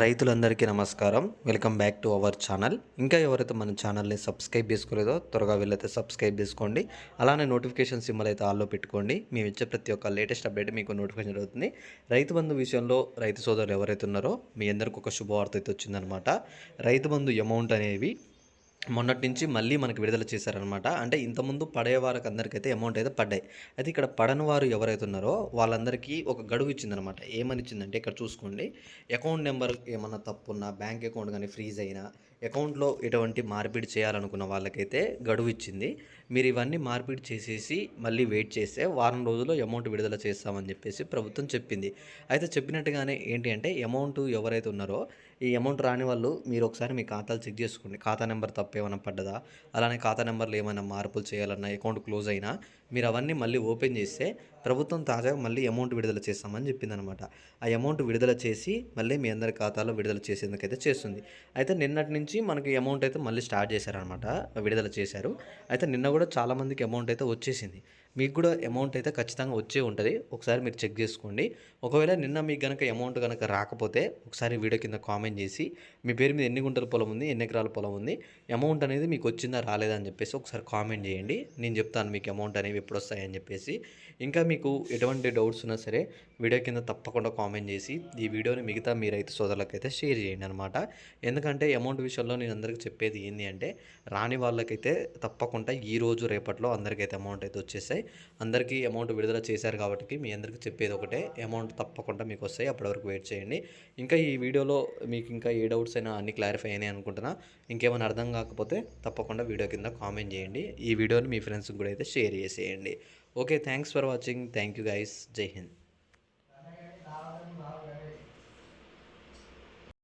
రైతులందరికీ నమస్కారం. Welcome back to our channel. ఇంకా ఎవరైతే మన ఛానల్ని సబ్స్క్రైబ్ చేసుకోలేదో త్వరగా వెళ్ళైతే సబ్స్క్రైబ్ చేసుకోండి. అలానే నోటిఫికేషన్ సింబల్ అయితే ఆల్లో పెట్టుకోండి. మేము ఇచ్చే ప్రతి ఒక్క లేటెస్ట్ అప్డేట్ మీకు నోటిఫికేషన్ అవుతుంది రైతు బంధు విషయంలో రైతు సోదరులు ఎవరైతే ఉన్నారో మీ అందరికి ఒక శుభవార్త అయితే వచ్చిందనమాట రైతు బంధు అమౌంట్ అనేవి మొన్నటి నుంచి మళ్ళీ మనకి విడుదల చేశారనమాట అంటే ఇంతకుముందు పడే వారికి అందరికైతే అమౌంట్ అయితే పడ్డాయి. అయితే ఇక్కడ పడని వారు ఎవరైతే ఉన్నారో వాళ్ళందరికీ ఒక గడువు ఇచ్చిందనమాట ఏమని ఇచ్చిందంటే ఇక్కడ చూసుకోండి. అకౌంట్ నెంబర్ ఏమన్నా తప్పున్నా బ్యాంక్ అకౌంట్ కానీ ఫ్రీజ్ అయినా అకౌంట్లో ఎటువంటి మార్పిడి చేయాలనుకున్న వాళ్ళకైతే గడువు ఇచ్చింది. మీరు ఇవన్నీ మార్పిడి చేసేసి మళ్ళీ వెయిట్ చేస్తే వారం రోజుల్లో అమౌంట్ విడుదల చేస్తామని చెప్పేసి ప్రభుత్వం చెప్పింది. అయితే చెప్పినట్టుగానే ఏంటి అంటే అమౌంట్ ఎవరైతే ఉన్నారో ఈ అమౌంట్ రాని వాళ్ళు మీరు ఒకసారి మీ ఖాతాలు చెక్ చేసుకోండి. ఖాతా నెంబర్ తప్పు ఏమైనా పడ్డదా? అలానే ఖాతా నెంబర్లు ఏమైనా మార్పులు చేయాలన్నా అకౌంట్ క్లోజ్ అయినా మీరు అవన్నీ మళ్ళీ ఓపెన్ చేస్తే ప్రభుత్వం తాజాగా మళ్ళీ అమౌంట్ విడుదల చేస్తామని చెప్పిందనమాట. ఆ అమౌంట్ విడుదల చేసి మళ్ళీ మీ అందరి ఖాతాలో విడుదల చేసేందుకైతే చేస్తుంది. అయితే నిన్నటి నుంచి మనకి అమౌంట్ అయితే మళ్ళీ స్టార్ట్ చేశారనమాట విడుదల చేశారు. అయితే నిన్న కూడా చాలామందికి అమౌంట్ అయితే వచ్చేసింది. మీకు కూడా అమౌంట్ అయితే ఖచ్చితంగా వచ్చే ఉంటుంది. ఒకసారి మీరు చెక్ చేసుకోండి. ఒకవేళ నిన్న మీకు కనుక అమౌంట్ కనుక రాకపోతే ఒకసారి వీడియో కింద కామెంట్ చేసి మీ పేరు మీద ఎన్ని గుంటల పొలం ఉంది ఎన్ని ఎకరాల పొలం ఉంది అమౌంట్ అనేది మీకు వచ్చిందా రాలేదా అని చెప్పేసి ఒకసారి కామెంట్ చేయండి. నేను చెప్తాను మీకు అమౌంట్ అనేవి ఎప్పుడు వస్తాయని చెప్పేసి. ఇంకా మీకు ఎటువంటి డౌట్స్ ఉన్నా సరే వీడియో కింద తప్పకుండా కామెంట్ చేసి ఈ వీడియోని మిగతా మీ రైతు సోదరులకైతే షేర్ చేయండి అనమాట ఎందుకంటే అమౌంట్ విషయంలో నేను అందరికీ చెప్పేది ఏంటి అంటే రాని వాళ్ళకైతే తప్పకుండా ఈ రోజు రేపట్లో అందరికైతే అమౌంట్ అయితే వచ్చేసాయి అందరికీ అమౌంట్ విడుదల చేశారు కాబట్టి మీ అందరికీ చెప్పేది ఒకటే. అమౌంట్ తప్పకుండా మీకు వస్తాయి. అప్పటి వరకు వెయిట్ చేయండి. ఇంకా ఈ వీడియోలో మీకు ఇంకా ఏ డౌట్స్ అయినా అన్ని క్లారిఫై అయినాయి అనుకుంటున్నా. ఇంకేమైనా అర్థం కాకపోతే తప్పకుండా వీడియో కింద కామెంట్ చేయండి. ఈ వీడియోని మీ ఫ్రెండ్స్కి కూడా అయితే షేర్ చేసేయండి. Okay thanks for watching thank you guys Jai Hind